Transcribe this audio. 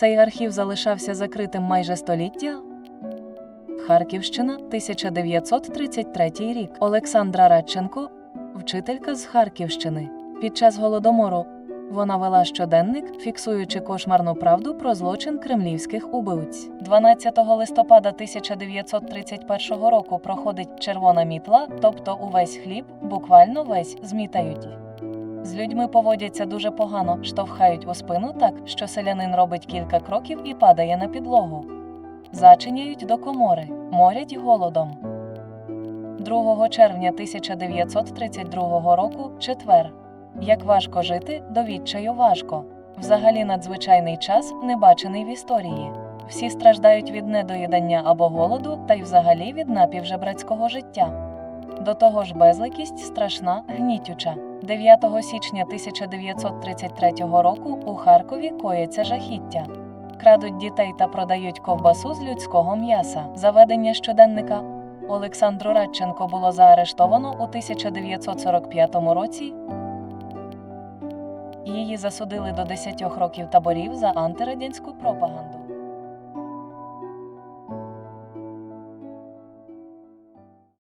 Цей архів залишався закритим майже століття. Харківщина, 1933 рік. Олександра Радченко, вчителька з Харківщини. Під час голодомору вона вела щоденник, фіксуючи кошмарну правду про злочин кремлівських убивць. 12 листопада 1931 року проходить червона мітла, тобто увесь хліб, буквально весь змітають. З людьми поводяться дуже погано, штовхають у спину так, що селянин робить кілька кроків і падає на підлогу. Зачиняють до комори, морять голодом. 2 червня 1932 року четвер. Як важко жити, до відчаю важко. Взагалі надзвичайний час, не бачений в історії. Всі страждають від недоїдання або голоду, та й взагалі від напівжебрацького життя. До того ж, безликість страшна, гнітюча. 9 січня 1933 року у Харкові коїться жахіття. Крадуть дітей та продають ковбасу з людського м'яса. Заведення щоденника Олександру Радченко було заарештовано у 1945 році. Її засудили до 10 років таборів за антирадянську пропаганду.